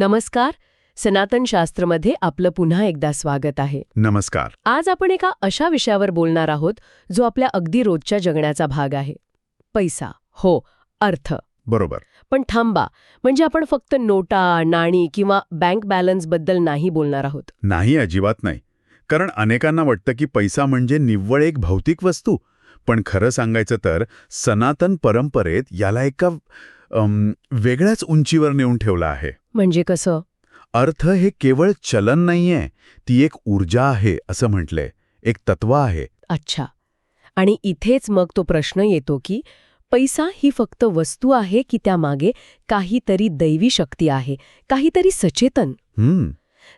नमस्कार. सनातन शास्त्रमध्ये आपलं पुन्हा एकदा स्वागत आहे. नमस्कार. आज आपण एका अशा विषयावर बोलणार आहोत जो आपल्या अगदी रोजच्या जगण्याचा भाग आहे. पैसा. हो अर्थ. बरोबर. पण थांबा म्हणजे आपण फक्त नोटा नाणी किंवा बँक बॅलन्सबद्दल नाही बोलणार आहोत. नाही अजिबात नाही. कारण अनेकांना वाटतं की पैसा म्हणजे निव्वळ एक भौतिक वस्तू. पण खरं सांगायचं तर सनातन परंपरेत याला एका वेगळ्याच उंचीवर नेऊन ठेवला आहे. म्हणजे कसं? अर्थ हे केवळ चलन नाहीये ती एक ऊर्जा आहे असं म्हटलंय. एक तत्व आहे. अच्छा. आणि इथेच मग तो प्रश्न येतो की पैसा ही फक्त वस्तू आहे की त्यामागे काहीतरी दैवी शक्ती आहे काहीतरी सचेतन? हम्म.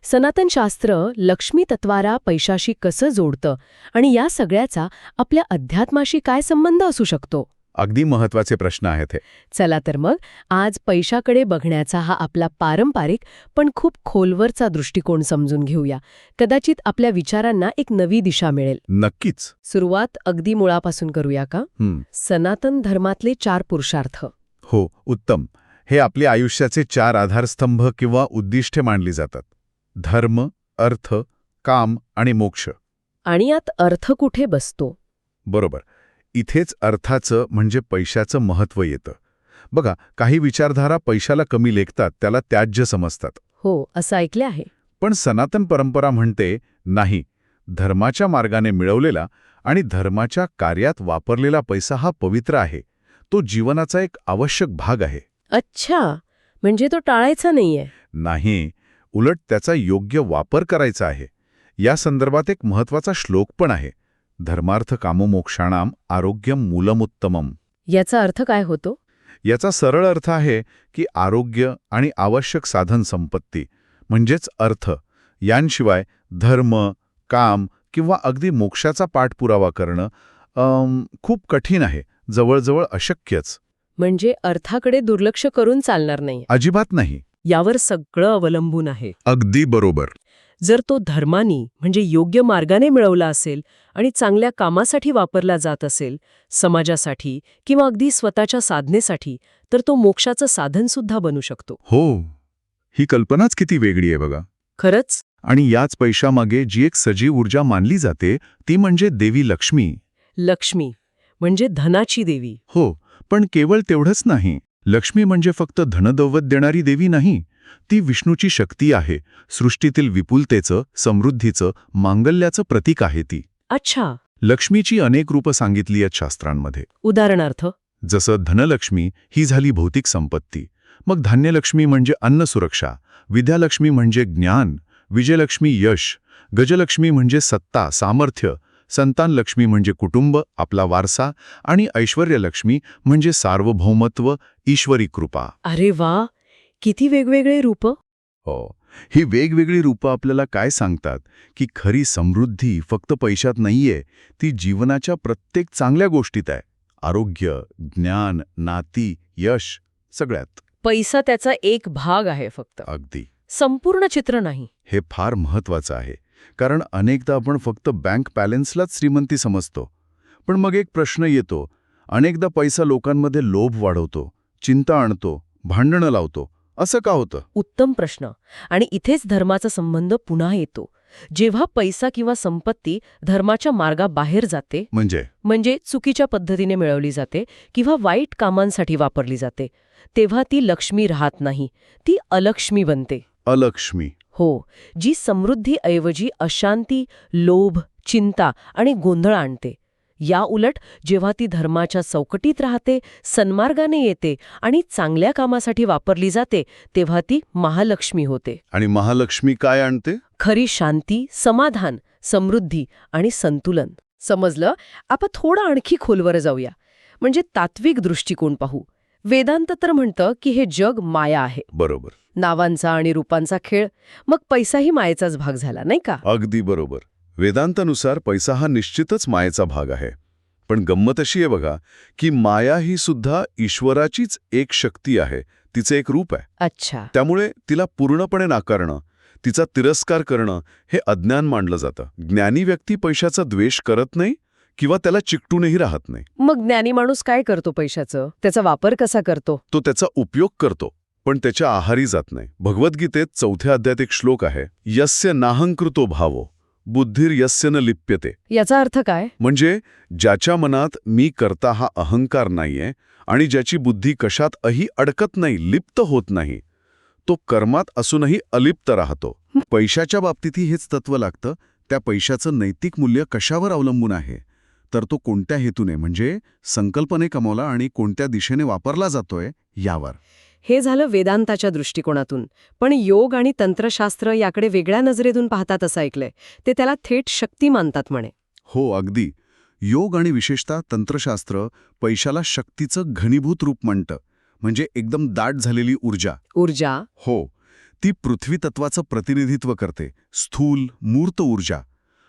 सनातन शास्त्र लक्ष्मी तत्वारा पैशाशी कसं जोडतं आणि या सगळ्याचा आपल्या अध्यात्माशी काय संबंध असू शकतो? अगदी महत्त्वाचे प्रश्न आहेत हे. चला तर मग आज पैशाकडे बघण्याचा हा आपला पारंपरिक पण खूप खोलवरचा दृष्टिकोन समजून घेऊया. कदाचित आपल्या विचारांना एक नवी दिशा मिळेल. नक्कीच. सुरुवात अगदी मुळापासून करूया का? सनातन धर्मातले चार पुरुषार्थ. हो उत्तम. हे आपल्या आयुष्याचे चार आधारस्तंभ किंवा उद्दिष्टे मानली जातात. धर्म अर्थ काम आणि मोक्ष. आणि यात अर्थ कुठे बसतो? बरोबर. इथेच अर्थाचं म्हणजे पैशाचं महत्त्व येतं. बघा काही विचारधारा पैशाला कमी लेखतात त्याला त्याज्य समजतात. हो असं ऐकले आहे. पण सनातन परंपरा म्हणते नाही धर्माच्या मार्गाने मिळवलेला आणि धर्माच्या कार्यात वापरलेला पैसा हा पवित्र आहे. तो जीवनाचा एक आवश्यक भाग आहे. अच्छा म्हणजे तो टाळायचा नाहीये. नाही उलट त्याचा योग्य वापर करायचा आहे. या संदर्भात एक महत्त्वाचा श्लोक पण आहे. धर्मार्थ कामोमोक्षाणाम आरोग्यम मूलमुत्तमम. याचा अर्थ काय होतो? याचा सरळ अर्थ आहे की आरोग्य आणि आवश्यक साधन संपत्ती म्हणजेच अर्थ यांशिवाय धर्म काम किंवा अगदी मोक्षाचा पाठपुरावा करणं खूप कठीण आहे जवळजवळ अशक्यच. म्हणजे अर्थाकडे दुर्लक्ष करून चालणार नाही. अजिबात नाही. यावर सगळं अवलंबून आहे. अगदी बरोबर. जर तो धर्मानी म्हणजे योग्य मार्गाने मिळवला असेल आणि चांगल्या कामासाठी वापरला जात असेल समाजासाठी किंवा अगदी स्वतःच्या साधनेसाठी तर तो मोक्षाचं साधनसुद्धा बनू शकतो. हो ही कल्पनाच किती वेगळी आहे बघा. खरंच? आणि याच पैशामागे जी एक सजीव ऊर्जा मानली जाते ती म्हणजे देवी लक्ष्मी. लक्ष्मी म्हणजे धनाची देवी. हो पण केवळ तेवढंच नाही. लक्ष्मी म्हणजे फक्त धनदौवत देणारी देवी नाही ती विष्णूची शक्ती आहे सृष्टीतील विपुलतेचं समृद्धीचं मांगल्याचं प्रतीक आहे ती. अच्छा. लक्ष्मीची अनेक रूपं सांगितली आहेत शास्त्रांमध्ये. उदाहरणार्थ? जसं धनलक्ष्मी ही झाली भौतिक संपत्ती. मग धान्यलक्ष्मी म्हणजे अन्नसुरक्षा विद्यालक्ष्मी म्हणजे ज्ञान विजयलक्ष्मी यश गजलक्ष्मी म्हणजे सत्ता सामर्थ्य संतानलक्ष्मी म्हणजे कुटुंब आपला वारसा आणि ऐश्वर्यलक्ष्मी म्हणजे सार्वभौमत्व ईश्वरी कृपा. अरे वा! किती वेगवेगळे रूप? हो. ही वेगवेगळी रूपं आपल्याला काय सांगतात? की खरी समृद्धी फक्त पैशात नाहीये ती जीवनाच्या प्रत्येक चांगल्या गोष्टीत आहे. आरोग्य ज्ञान नाती यश सगळ्यात. पैसा त्याचा एक भाग आहे फक्त. अगदी. संपूर्ण चित्र नाही. हे फार महत्वाचं आहे. कारण अनेकदा आपण फक्त बँक बॅलन्सलाच श्रीमंती समजतो. पण मग एक प्रश्न येतो. अनेकदा पैसा लोकांमध्ये लोभ वाढवतो चिंता आणतो भांडणं लावतो. असं का होतं? उत्तम प्रश्न. आणि इथेच धर्माचा संबंध पुन्हा येतो. जेव्हा पैसा किंवा संपत्ती धर्माच्या मार्गाबाहेर जाते म्हणजे? म्हणजे चुकीच्या पद्धतीने मिळवली जाते किंवा वाईट कामांसाठी वापरली जाते तेव्हा ती लक्ष्मी राहत नाही ती अलक्ष्मी बनते. अलक्ष्मी. हो जी समृद्धीऐवजी अशांती लोभ चिंता आणि गोंधळ आणते. या उलट जेव्हा ती धर्माच्या चौकटीत राहते सन्मार्गाने येते आणि चांगल्या कामासाठी वापरली जाते तेव्हा ती महालक्ष्मी होते. आणि महालक्ष्मी काय आणते? खरी शांती समाधान समृद्धी आणि संतुलन. समजलं? आपण थोडं आणखी खोलवर जाऊया. म्हणजे तात्विक दृष्टिकोन पाहू. वेदांत तर म्हणतं की हे जग माया आहे. बरोबर. नावांचा आणि रूपांचा खेळ. मग पैसाही मायेचाच भाग झाला नाही का? अगदी बरोबर. वेदांतानुसार पैसा हा निश्चितच मायेचा भाग आहे. पण गंमत अशी आहे बघा की माया ही सुद्धा ईश्वराचीच एक शक्ती आहे तिचे एक रूप आहे. अच्छा. त्यामुळे तिला पूर्णपणे नाकारणं तिचा तिरस्कार करणं हे अज्ञान मानलं जातं. ज्ञानी व्यक्ती पैशाचा द्वेष करत नाही किंवा त्याला चिकटूनही राहत नाही. मग ज्ञानी माणूस काय करतो पैशाचं? त्याचा वापर कसा करतो? तो त्याचा उपयोग करतो पण त्याच्या आहारी जात नाही. भगवद्गीतेत चौथ्या अध्यायात एक श्लोक आहे यस्य नाहंकृतो भावो. बुद्धिर यस्य न लिप्यते. याचा अर्थ काय? म्हणजे ज्याच्या मनात मी करता हा अहंकार नाहीये आणि ज्याची बुद्धी कशात अही अडकत नाही लिप्त होत नाही तो कर्मात असूनही अलिप्त राहतो. पैशाच्या बाबतीतही हेच तत्व लागतं. त्या पैशाचं नैतिक मूल्य कशावर अवलंबून आहे? तर तो कोणत्या हेतूने म्हणजे संकल्पने कमवला आणि कोणत्या दिशेने वापरला जातोय यावर. हे झालं वेदांताच्या दृष्टिकोनातून. पण योग आणि तंत्रशास्त्र याकडे वेगळ्या नजरेतून पाहतात असं ऐकलंय. ते त्याला थेट शक्ती मानतात म्हणे. हो अगदी. योग आणि विशेषतः तंत्रशास्त्र पैशाला शक्तीचं घनीभूत रूप म्हणतं. म्हणजे एकदम दाट झालेली ऊर्जा. ऊर्जा. हो. ती पृथ्वी तत्वाचं प्रतिनिधित्व करते. स्थूल मूर्त ऊर्जा.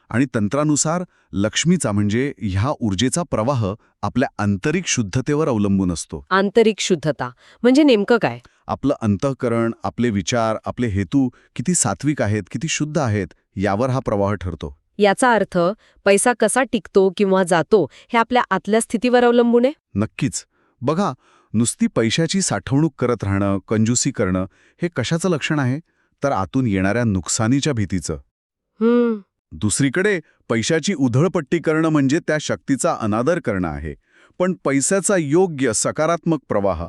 आणि तंत्रानुसार लक्ष्मीचा म्हणजे ह्या ऊर्जेचा प्रवाह आपल्या आंतरिक शुद्धतेवर अवलंबून असतो. आंतरिक शुद्धता. म्हणजे नेमकं काय? आपलं अंतःकरण आपले विचार आपले हेतू किती सात्विक आहेत किती शुद्ध आहेत यावर हा प्रवाह ठरतो. याचा अर्थ पैसा कसा टिकतो किंवा जातो हे आपल्या आतल्या स्थितीवर अवलंबून आहे? नक्कीच. बघा नुसती पैशाची साठवणूक करत राहणं कंजूसी करणं हे कशाचं लक्षण आहे? तर आतून येणाऱ्या नुकसानीच्या भीतीचं. हम्म. दुसरीकडे पैशाची उधळपट्टी करणं म्हणजे त्या शक्तीचा अनादर करणं आहे. पण पैशाचा योग्य सकारात्मक प्रवाह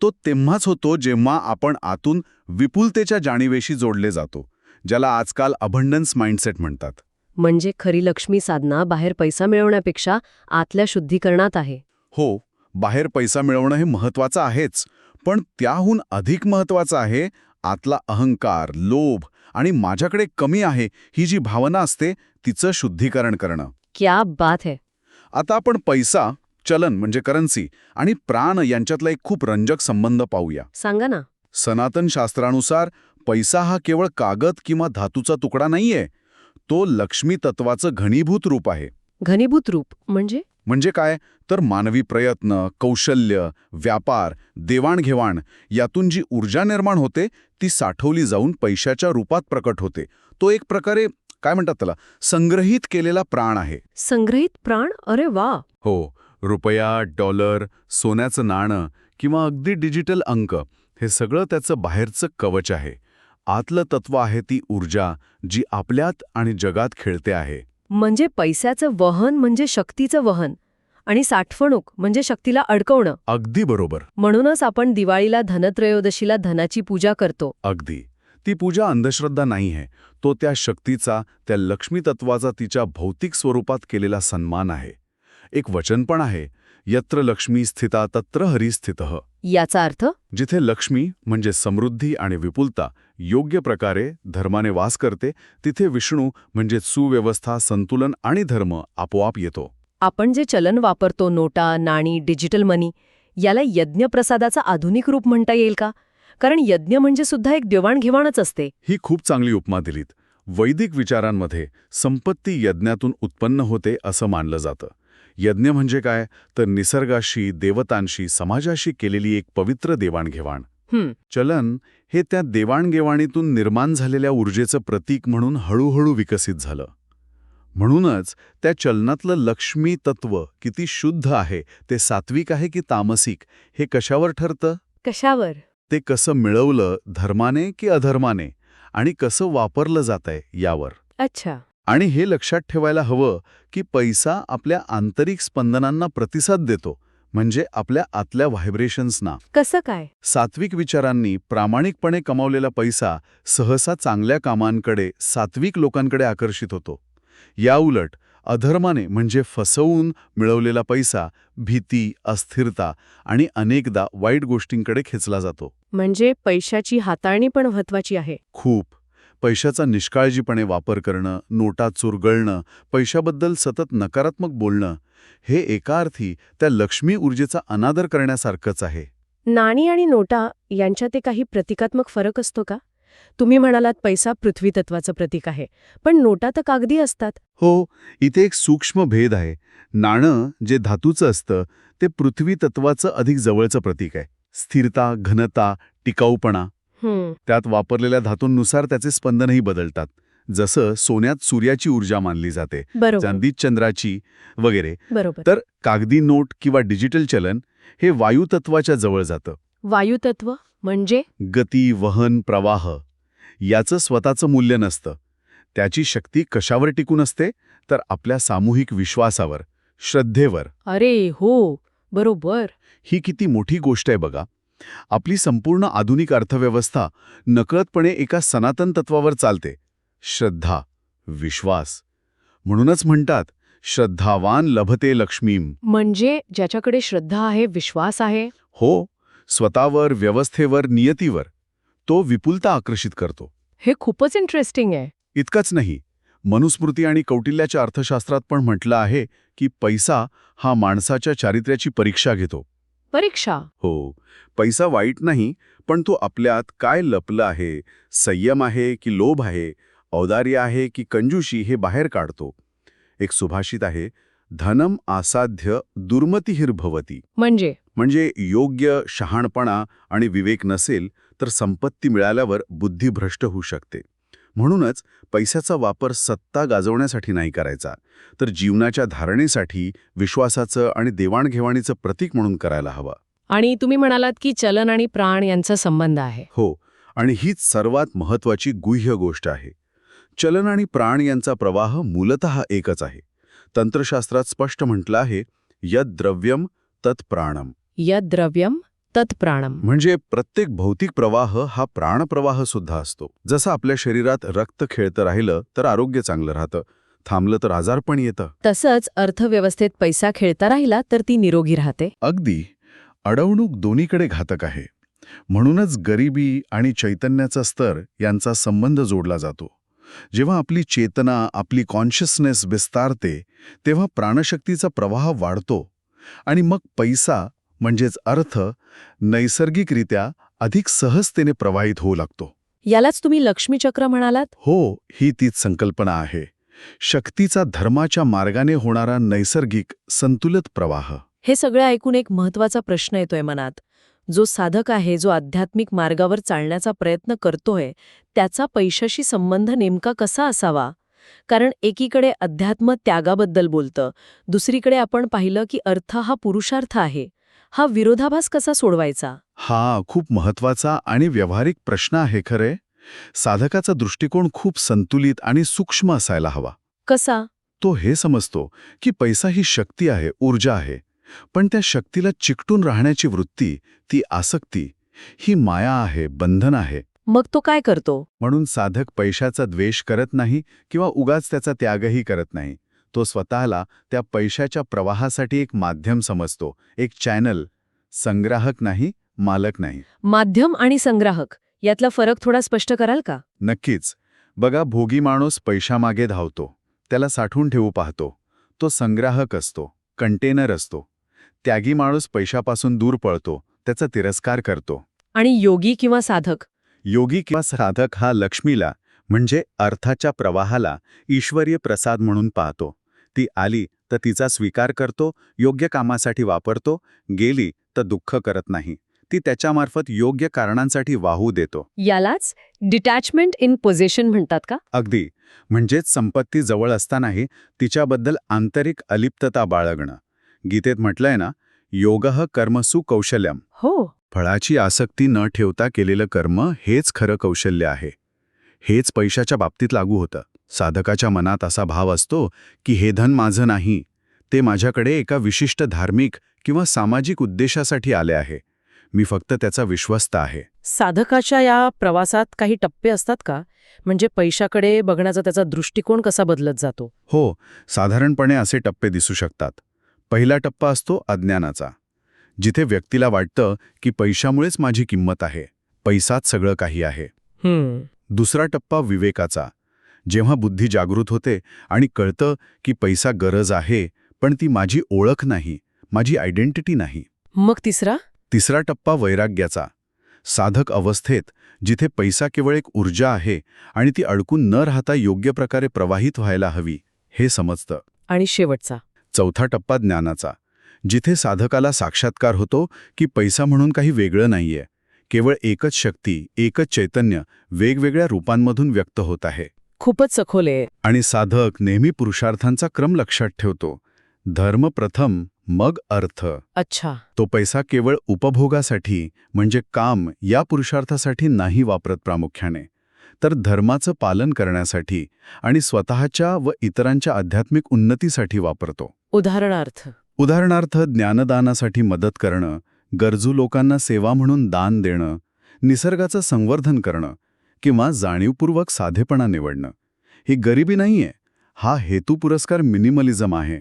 तो तेव्हाच होतो जेव्हा आपण आतून विपुलतेच्या जाणीवेशी जोडले जातो ज्याला आजकाल अभंडन्स माइंडसेट म्हणतात. म्हणजे खरी लक्ष्मी साधना बाहेर पैसा मिळवण्यापेक्षा आतल्या शुद्धीकरणात आहे. हो बाहेर पैसा मिळवणं हे महत्वाचं आहेच पण त्याहून अधिक महत्वाचं आहे आतला अहंकार लोभ आणि माझ्याकडे कमी आहे ही जी भावना असते तिचं शुद्धीकरण करणं. क्या बात है. आता आपण पैसा चलन म्हणजे करन्सी आणि प्राण यांच्यातला एक खूप रंजक संबंध पाहूया. सांगा ना. सनातन शास्त्रानुसार पैसा हा केवळ कागद किंवा धातूचा तुकडा नाहीये तो लक्ष्मी तत्वाचं घनीभूत रूप आहे. घनीभूत रूप म्हणजे? म्हणजे काय? तर मानवी प्रयत्न कौशल्य व्यापार देवाणघेवाण यातून जी ऊर्जा निर्माण होते ती साठवली जाऊन पैशाच्या रूपात प्रकट होते. तो एक प्रकारे काय म्हणतात त्याला? संग्रहित केलेला प्राण आहे. संग्रहित प्राण? अरे वा! हो. रुपया डॉलर सोन्याचं नाणं किंवा अगदी डिजिटल अंक हे सगळं त्याचं बाहेरचं कवच आहे. आतलं तत्व आहे ती ऊर्जा जी आपल्यात आणि जगात खेळते आहे. म्हणजे पैशाचं वहन म्हणजे शक्तीचं वहन आणि साठवणूक म्हणजे शक्तीला अडकवणं. अगदी बरोबर. म्हणूनच आपण दिवाळीला धनत्रयोदशीला धनाची पूजा करतो. अगदी. ती पूजा अंधश्रद्धा नाही आहे. तो त्या शक्तीचा त्या लक्ष्मी तत्वाचा तिच्या भौतिक स्वरूपात केलेला सन्मान आहे. एक वचन पण आहे. यत्र लक्ष्मी स्थिता तत्र हरी स्थितः. याचा अर्थ? जिथे लक्ष्मी म्हणजे समृद्धी आणि विपुलता योग्य प्रकारे धर्माने वास करते तिथे विष्णू म्हणजे सुव्यवस्था संतुलन आणि धर्म आपोआप येतो. आपण जे चलन वापरतो नोटा नाणी डिजिटल मनी याला यज्ञप्रसादाचं आधुनिक रूप म्हणता येईल का? कारण यज्ञ म्हणजे सुद्धा एक देवाणघेवाणच असते. ही खूप चांगली उपमा दिलीत. वैदिक विचारांमध्ये संपत्ती यज्ञातून उत्पन्न होते असं मानलं जातं. यज्ञ म्हणजे काय? तर निसर्गाशी देवतांशी समाजाशी केलेली एक पवित्र देवाणघेवाण. चलन हे त्या देवाणघेवाणीतून निर्माण झालेल्या ऊर्जेचं प्रतीक म्हणून हळूहळू विकसित झालं. म्हणूनच त्या चलनातलं लक्ष्मी तत्व किती शुद्ध आहे ते सात्विक आहे की तामसिक हे कशावर ठरतं? कशावर? ते कसं मिळवलं धर्माने की अधर्माने? आणि कसं वापरलं जातंय यावर? अच्छा. आणि हे लक्षात ठेवायला हवं की पैसा आपल्या आंतरिक स्पंदनांना प्रतिसाद देतो म्हणजे आपल्या आतल्या व्हायब्रेशन्सना. कसं काय? सात्विक विचारांनी प्रामाणिकपणे कमावलेला पैसा सहसा चांगल्या कामांकडे सात्विक लोकांकडे आकर्षित होतो. याउलट अधर्माने म्हणजे फसवून मिळवलेला पैसा भीती अस्थिरता आणि अनेकदा वाईट गोष्टींकडे खेचला जातो. म्हणजे पैशाची हाताळणी पण महत्वाची आहे. खूप. पैशाचा निष्काळजीपणे वापर करणं नोटा चुरगळणं पैशाबद्दल सतत नकारात्मक बोलणं हे एका अर्थी त्या लक्ष्मी ऊर्जेचा अनादर करण्यासारखंच आहे. नाणी आणि नोटा यांच्यात काही प्रतिकात्मक फरक असतो का? तुम्ही म्हणालात पैसा पृथ्वी तत्वाचं प्रतीक आहे पण नोटा तर कागदी असतात. हो इथे एक सूक्ष्म भेद आहे. नाणं जे धातूचं असतं ते पृथ्वी तत्वाचं अधिक जवळचं प्रतीक आहे. स्थिरता घनता टिकाऊपणा. त्यात वापरलेल्या धातूंनुसार त्याचे स्पंदनही बदलतात. जसं सोन्यात सूर्याची ऊर्जा मानली जाते चांदीत चंद्राची वगैरे. तर कागदी नोट किंवा डिजिटल चलन हे वायुतत्वाच्या जवळ जातं. वायुतत्व म्हणजे? गती वहन प्रवाह याचं स्वतःचं मूल्य नसतं. त्याची शक्ती कशावर टिकून असते? तर आपल्या सामूहिक विश्वासावर श्रद्धेवर. अरे हो बरोबर. ही किती मोठी गोष्ट आहे बघा. आपली संपूर्ण आधुनिक अर्थव्यवस्था नकळतपणे एका सनातन तत्वावर चालते. श्रद्धा विश्वास. म्हणूनच म्हणतात श्रद्धावान लभते लक्ष्मीम. म्हणजे ज्याच्याकडे श्रद्धा आहे विश्वास आहे? हो स्वतःवर व्यवस्थेवर नियतीवर. तो विपुलता आकर्षित करतो. हे खूपच इंटरेस्टिंग आहे. इतकंच नाही मनुस्मृती आणि कौटिल्याच्या अर्थशास्त्रात पण म्हटलं आहे की पैसा हा माणसाच्या चारित्र्याची परीक्षा घेतो. परीक्षा. हो. पैसा वाईट नाही पण तो आपल्यात काय लपलं आहे संयम आहे की लोभ आहे औदार्य आहे की कंजूशी हे बाहेर काढतो. एक सुभाषित आहे धनम आसाध्य दुर्मतिहिर्भवती म्हणजे? म्हणजे योग्य शहाणपणा आणि विवेक नसेल तर संपत्ती मिळाल्यावर बुद्धी भ्रष्ट होऊ शकते. म्हणूनच पैशाचा वापर सत्ता गाजवण्यासाठी नाही करायचा तर जीवनाच्या धारणेसाठी विश्वासाचं आणि देवाणघेवाणीचं प्रतीक म्हणून करायला हवा. आणि तुम्ही म्हणालात की चलन आणि प्राण यांचा संबंध आहे. हो आणि हीच सर्वात महत्वाची गुह्य गोष्ट आहे. चलन आणि प्राण यांचा प्रवाह मूलतः एकच आहे. तंत्रशास्त्रात स्पष्ट म्हटलं आहे यद द्रव्यम तत् प्राणम. यद द्रव्यम तत् प्राणम म्हणजे प्रत्येक भौतिक प्रवाह हा प्राणप्रवाह सुद्धा असतो. जसं आपल्या शरीरात रक्त खेळतं राहिलं तर आरोग्य चांगलं राहतं. थांबलं तर आजारपण येतं. तसंच अर्थव्यवस्थेत पैसा खेळता राहिला तर ती निरोगी राहते. अगदी. अडवणूक दोन्हीकडे घातक आहे. म्हणूनच गरिबी आणि चैतन्याचा स्तर यांचा संबंध जोडला जातो. जेव्हा आपली चेतना आपली कॉन्शियसनेस विस्तारते तेव्हा प्राणशक्तीचा प्रवाह वाढतो. आणि मग पैसा म्हणजेच अर्थ नैसर्गिकरित्या अधिक सहजतेने प्रवाहित होऊ लागतो. यालाच तुम्ही लक्ष्मीचक्र म्हणालात? हो ही तीच संकल्पना आहे. शक्तीचा धर्माच्या मार्गाने होणारा नैसर्गिक संतुलित प्रवाह. हे सगळं ऐकून एक महत्त्वाचा प्रश्न येतोय मनात. जो साधक आहे जो आध्यात्मिक मार्गावर चालण्याचा प्रयत्न करतोय त्याचा पैशाशी संबंध नेमका कसा असावा? कारण एकीकडे अध्यात्म त्यागाबद्दल बोलतं दुसरीकडे आपण पाहिलं की अर्थ हा पुरुषार्थ आहे. हा विरोधाभास कसा सोडवायचा? हा खूप महत्त्वाचा आणि व्यावहारिक प्रश्न आहे खरे. साधकाचा दृष्टिकोन खूप संतुलित आणि सूक्ष्म असायला हवा. कसा? तो हे समजतो की पैसा ही शक्ती आहे ऊर्जा आहे. पण त्या शक्तीला चिकटून राहण्याची वृत्ती ती आसक्ती ही माया आहे बंधन आहे. मग तो काय करतो? म्हणून साधक पैशाचा द्वेष करत नाही किंवा उगाच त्याचा त्यागही करत नाही. तो स्वतःला त्या पैशाच्या प्रवाहासाठी एक माध्यम समजतो एक चॅनल. संग्राहक नाही मालक नाही. माध्यम आणि संग्राहक यातला फरक थोडा स्पष्ट कराल का? नक्कीच. बघा भोगी माणूस पैशामागे धावतो. त्याला साठवून ठेवू पाहतो. तो संग्राहक असतो कंटेनर असतो. त्यागी माणूस पैशापासून दूर पळतो त्याचा तिरस्कार करतो. आणि योगी किंवा साधक? योगी किंवा साधक हा लक्ष्मीला म्हणजे अर्थाच्या प्रवाहाला ईश्वरीय प्रसाद म्हणून पाहतो. ती आली तर तिचा स्वीकार करतो योग्य कामासाठी वापरतो गेली तर दुःख करत नाही. ती त्याच्यामार्फत योग्य कारणांसाठी वाहू देतो. यालाच डिटॅचमेंट इन पोझिशन म्हणतात का? अगदी. म्हणजेच संपत्ती जवळ असतानाही तिच्याबद्दल आंतरिक अलिप्तता बाळगणं. गीतेत म्हटलंय ना योगः कर्मसु कौशल्यम. हो. फळाची आसक्ती न ठेवता केलेलं कर्म हेच खरं कौशल्य आहे. हेच पैशाच्या बाबतीत लागू होतं. साधकाच्या मनात असा भाव असतो की हे धन माझं नाही. ते माझ्याकडे एका विशिष्ट धार्मिक किंवा सामाजिक उद्देशासाठी आले आहे. मी फक्त त्याचा विश्वस्त आहे. साधकाच्या या प्रवासात काही टप्पे असतात का? म्हणजे पैशाकडे बघण्याचा त्याचा दृष्टिकोन कसा बदलत जातो? हो साधारणपणे असे टप्पे दिसू शकतात. पहिला टप्पा असतो अज्ञानाचा. जिथे व्यक्तीला वाटतं की पैशामुळेच माझी किंमत आहे. पैसाच सगळं काही आहे. दुसरा टप्पा विवेकाचा. जेव्हा बुद्धी जागृत होते आणि कळतं की पैसा गरज आहे पण ती माझी ओळख नाही माझी आयडेंटिटी नाही. मग तिसरा? तिसरा टप्पा वैराग्याचा. साधक अवस्थेत जिथे पैसा केवळ एक ऊर्जा आहे आणि ती अडकून न राहता योग्य प्रकारे प्रवाहित व्हायला हवी हे समजतं. आणि शेवटचा? चौथा टप्पा ज्ञानाचा. जिथे साधकाला साक्षात्कार होतो की पैसा म्हणून काही वेगळं नाहीये केवळ एकच शक्ती एकच चैतन्य वेगवेगळ्या रूपांमधून व्यक्त होत आहे. खूपच सखोल आहे. आणि साधक नेहमी पुरुषार्थांचा क्रम लक्षात ठेवतो. धर्म प्रथम मग अर्थ. अच्छा. तो पैसा केवळ उपभोगासाठी म्हणजे काम या पुरुषार्थासाठी नाही वापरत प्रामुख्याने. तर धर्माचं पालन करण्यासाठी आणि स्वतःच्या व इतरांच्या आध्यात्मिक उन्नतीसाठी वापरतो. उदाहरणार्थ. उदाहरणार्थ ज्ञानदानासाठी मदत करणं गरजू लोकांना सेवा म्हणून दान देणं निसर्गाचं संवर्धन करणं किंवा जाणीवपूर्वक साधेपणा निवडणं. ही गरिबी नाहीये. हा हेतू पुरस्कार मिनिमलिझम आहे.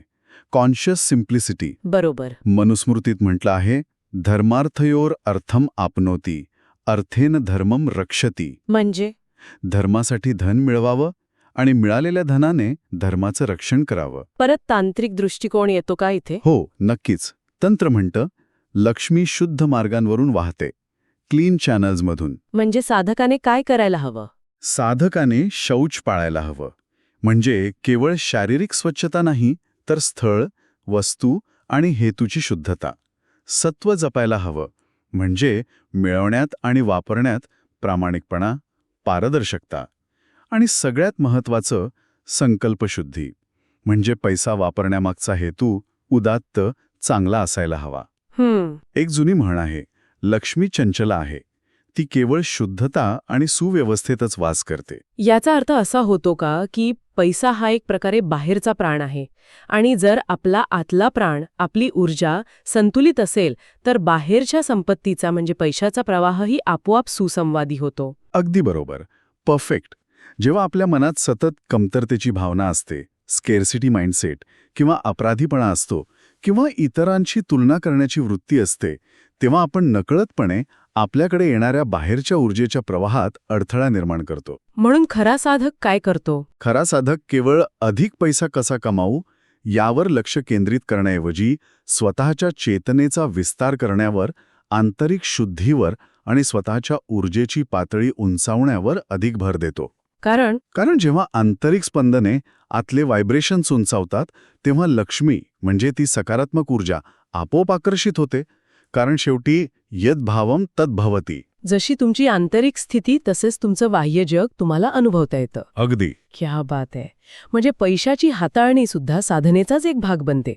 Conscious simplicity. बरोबर. मनुस्मृतीत म्हटलं आहे धर्मार्थयोर अर्थम आपनोती अर्थेन धर्मम रक्षती. म्हणजे? धर्मासाठी धन मिळवावं आणि मिळालेल्या धनाने धर्माचं रक्षण करावं. परत तांत्रिक दृष्टिकोन येतो का इथे? हो नक्कीच. तंत्र म्हणतं लक्ष्मी शुद्ध मार्गांवरून वाहते. क्लीन चॅनल्समधून म्हणजे साधकाने काय करायला हवं? साधकाने शौच पाळायला हवं. म्हणजे केवळ शारीरिक स्वच्छता नाही तर स्थळ वस्तू आणि हेतूची शुद्धता. सत्व जपायला हवं. म्हणजे मिळवण्यात आणि वापरण्यात प्रामाणिकपणा पारदर्शकता आणि सगळ्यात महत्त्वाचं संकल्पशुद्धी. म्हणजे पैसा वापरण्यामागचा हेतू उदात्त चांगला असायला हवा. एक जुनी म्हण आहे लक्ष्मी चंचला आहे. ती केवळ शुद्धता आणि सुव्यवस्थेतच वास करते. याचा अर्थ असा होतो का की पैसा हा एक प्रकारे बाहेरचा प्राण आहे आणि जर आपला आतला प्राण आपली ऊर्जा संतुलित असेल तर बाहेरच्या संपत्तीचा म्हणजे पैशाचा प्रवाहही आपोआप सुसंवादी होतो. अगदी बरोबर. परफेक्ट. जेव्हा आपल्या मनात सतत कमतरतेची भावना असते स्केर्सिटी माइंडसेट किंवा अपराधीपणा असतो किंवा इतरांशी तुलना करण्याची वृत्ती असते तेव्हा आपण नकळतपणे आपल्याकडे येणाऱ्या बाहेरच्या ऊर्जेच्या प्रवाहात अडथळा निर्माण करतो. म्हणून खरा साधक काय करतो? खरा साधक केवळ अधिक पैसा कसा कमावू यावर लक्ष केंद्रित करण्याऐवजी स्वतःच्या चेतनेचा विस्तार करण्यावर आंतरिक शुद्धीवर आणि स्वतःच्या ऊर्जेची पातळी उंचावण्यावर अधिक भर देतो. कारण? कारण जेव्हा आंतरिक स्पंदने आतले व्हायब्रेशन्स उंचावतात तेव्हा लक्ष्मी म्हणजे ती सकारात्मक ऊर्जा आपोआप आकर्षित होते. कारण शेवटी यद्भावम तद्भवती जशी तुमची आंतरिक स्थिती तसेच तुमचं बाह्य जग तुम्हाला अनुभवता येतं. अगदी. क्या बात आहे. म्हणजे पैशाची हाताळणी सुद्धा साधनेचाच एक भाग बनते.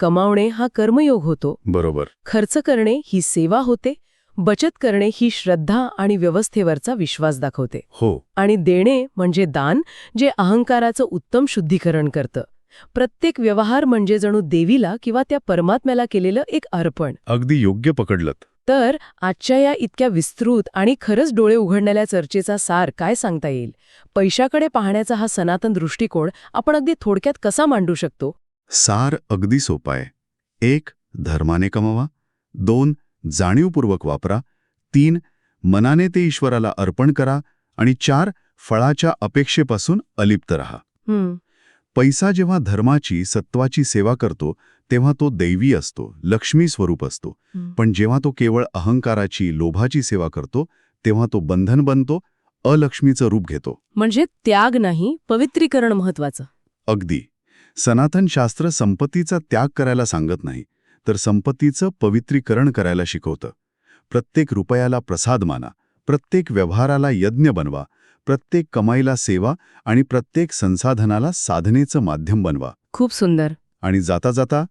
कमावणे हा कर्मयोग होतो. बरोबर. खर्च करणे ही सेवा होते. बचत करणे ही श्रद्धा आणि व्यवस्थेवरचा विश्वास दाखवते. हो. आणि देणे म्हणजे दान जे अहंकाराचं उत्तम शुद्धीकरण करतं. प्रत्येक व्यवहार म्हणजे जणू देवीला किंवा त्या परमात्म्याला केलेलं एक अर्पण. अगदी योग्य पकडलं तर आजच्या या इतक्या विस्तृत आणि खरंच डोळे उघडणाऱ्या चर्चेचा सार काय सांगता येईल? पैशाकडे पाहण्याचा हा सनातन दृष्टिकोन आपण अगदी थोडक्यात कसा मांडू शकतो? सार अगदी सोपा आहे. एक धर्माने कमवा. दोन जाणीवपूर्वक वापरा. तीन मनाने ते ईश्वराला अर्पण करा. आणि चार फळाच्या अपेक्षेपासून अलिप्त रहा. पैसा जेव्हा धर्माची सत्वाची सेवा करतो तेव्हा तो दैवी असतो लक्ष्मी स्वरूप असतो. पण जेव्हा तो केवळ अहंकाराची लोभाची सेवा करतो तेव्हा तो बंधन बनतो अलक्ष्मीचं रूप घेतो. म्हणजे त्याग नाही पवित्रीकरण महत्वाचं. अगदी. सनातन शास्त्र संपत्तीचा त्याग करायला सांगत नाही तर संपत्तीचं पवित्रीकरण करायला शिकवतं. प्रत्येक रुपयाला प्रसाद माना प्रत्येक व्यवहाराला यज्ञ बनवा प्रत्येक कमाईला सेवा आणि प्रत्येक संसाधनाला साधनेचं माध्यम बनवा. खूप सुंदर. आणि जाता जाता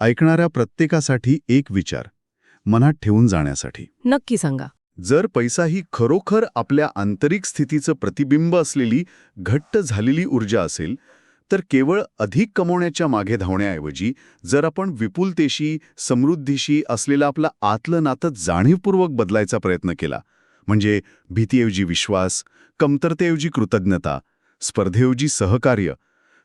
ऐकणाऱ्या प्रत्येकासाठी एक विचार मनात ठेवून जाण्यासाठी. नक्की सांगा. जर पैसा ही खरोखर आपल्या आंतरिक स्थितीचं प्रतिबिंब असलेली घट्ट झालेली ऊर्जा असेल तर केवळ अधिक कमवण्याच्या मागे धावण्याऐवजी जर आपण विपुलतेशी समृद्धीशी असलेलं आपलं आतलं नातं जाणीवपूर्वक बदलायचा प्रयत्न केला म्हणजे भीतीऐवजी विश्वास कमतरतेऐवजी कृतज्ञता स्पर्धेऐवजी सहकार्य.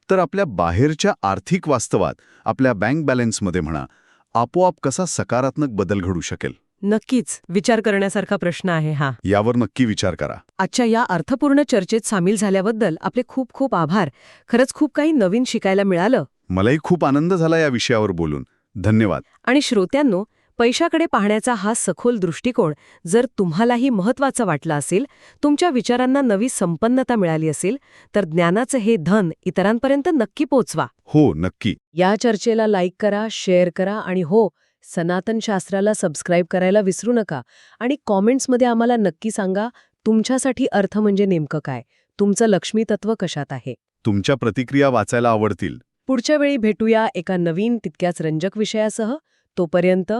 तर आपल्या बाहेरच्या आर्थिक वास्तवात आपल्या बँक बॅलन्समध्ये म्हणा आपोआप कसा सकारात्मक बदल घडू शकेल? नक्कीच. विचार करण्यासारखा प्रश्न आहे हा. यावर नक्की विचार करा. आजच्या या अर्थपूर्ण चर्चेत सामील झाल्याबद्दल आपले खूप खूप आभार. खरंच खूप काही नवीन शिकायला मिळालं. मलाही खूप आनंद झाला या विषयावर बोलून. धन्यवाद. आणि श्रोत्यांनो पैशाकडे पाहण्याचा हा सखोल दृष्टिकोन जर तुम्हालाही महत्त्वाचा वाटला असेल तुमच्या विचारांना नवी संपन्नता मिळाली असेल तर ज्ञानाचं हे धन इतरांपर्यंत नक्की पोचवा. हो नक्की. या चर्चेला लाईक करा शेअर करा आणि हो सनातन शास्त्राला सबस्क्राईब करायला विसरू नका आणि कॉमेंट्समध्ये आम्हाला नक्की सांगा तुमच्यासाठी अर्थ म्हणजे नेमकं काय? तुमचं लक्ष्मी तत्व कशात आहे? तुमच्या प्रतिक्रिया वाचायला आवडतील. पुढच्या वेळी भेटूया एका नवीन तितक्याच रंजक विषयासह. तोपर्यंत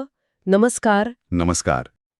नमस्कार. नमस्कार.